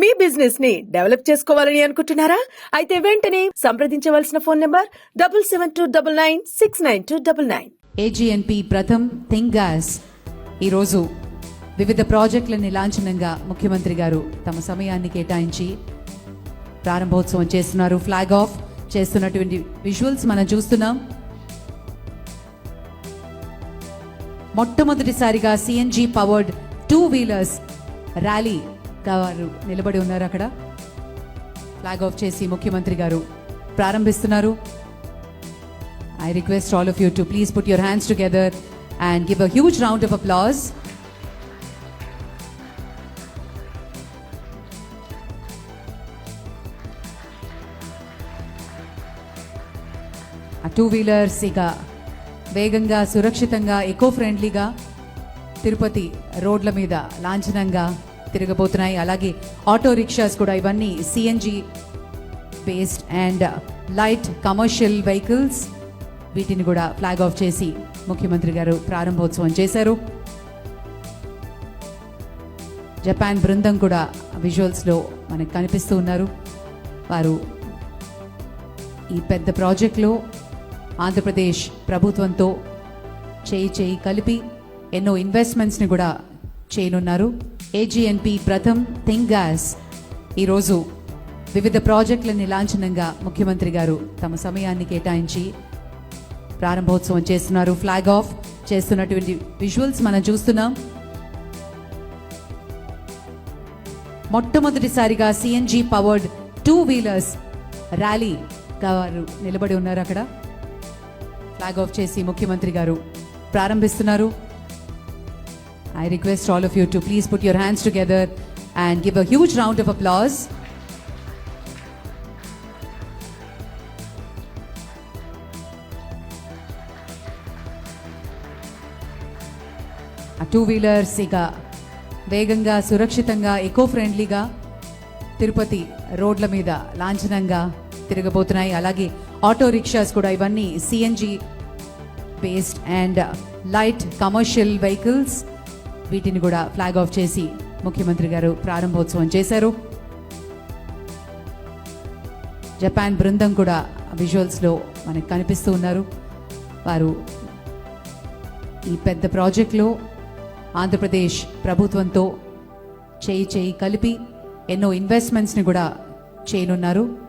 మీ బిజినెస్ని డెవలప్ చేసుకోవాలని అనుకుంటున్నారా? అయితే వెంటనే సంప్రదించవలసిన phone number double seven two double nine six nine two double nine. AGNP Pratham think gas ఈరోజు వివిధ ప్రాజెక్టులని లాంఛనంగా ముఖ్యమంత్రి గారు తమ సమయాన్ని కేటాయించి ప్రారంభోత్సవం చేస్తున్నారు. ఫ్లాగ్ ఆఫ్ చేస్తున్నటువంటి విజువల్స్ మనం చూస్తున్నాం. మొట్టమొదటిసారిగా CNG powered two wheelers rally వారు నిలబడి ఉన్నారు అక్కడ. ఫ్లాగ్ ఆఫ్ చేసి ముఖ్యమంత్రి గారు ప్రారంభిస్తున్నారు. I request all of you to please put your hands together and give a huge round of applause two wheelers ఇక వేగంగా సురక్షితంగా ఎకో ఫ్రెండ్లీగా తిరుపతి రోడ్ల మీద లాంఛనంగా తిరగబోతున్నాయి. అలాగే ఆటో రిక్షాస్ కూడా ఇవన్నీ CNG based and light commercial vehicles వీటిని కూడా ఫ్లాగ్ ఆఫ్ చేసి ముఖ్యమంత్రి గారు ప్రారంభోత్సవం చేశారు. జపాన్ బృందం కూడా విజువల్స్లో మనకు కనిపిస్తూ ఉన్నారు. వారు ఈ పెద్ద ప్రాజెక్ట్లో ఆంధ్రప్రదేశ్ ప్రభుత్వంతో చేయి చేయి కలిపి ఎన్నో ఇన్వెస్ట్మెంట్స్ని కూడా చేయనున్నారు. ఏజీఎన్పి ప్రథమ్ థింగ్ గ్యాస్ ఈరోజు వివిధ ప్రాజెక్టులని లాంఛనంగా ముఖ్యమంత్రి గారు తమ సమయాన్ని కేటాయించి ప్రారంభోత్సవం చేస్తున్నారు. ఫ్లాగ్ ఆఫ్ చేస్తున్నటువంటి విజువల్స్ మనం చూస్తున్నాం. మొట్టమొదటిసారిగా CNG powered two wheelers rally వారు నిలబడి ఉన్నారు అక్కడ. ఫ్లాగ్ ఆఫ్ చేసి ముఖ్యమంత్రి గారు ప్రారంభిస్తున్నారు. I request all of you to please put your hands together and give a huge round of applause ఆ టూ వీలర్స్ ఇక వేగంగా సురక్షితంగా ఎకో ఫ్రెండ్లీగా తిరుపతి రోడ్ల మీద లాంఛనంగా తిరగబోతున్నాయి. అలాగే ఆటో రిక్షాస్ కూడా ఇవన్నీ CNG based and light commercial vehicles వీటిని కూడా ఫ్లాగ్ ఆఫ్ చేసి ముఖ్యమంత్రి గారు ప్రారంభోత్సవం చేశారు. జపాన్ బృందం కూడా విజువల్స్లో మనకు కనిపిస్తూ ఉన్నారు. వారు ఈ పెద్ద ప్రాజెక్టులో ఆంధ్రప్రదేశ్ ప్రభుత్వంతో చేయి చేయి కలిపి ఎన్నో ఇన్వెస్ట్మెంట్స్ని కూడా చేయనున్నారు.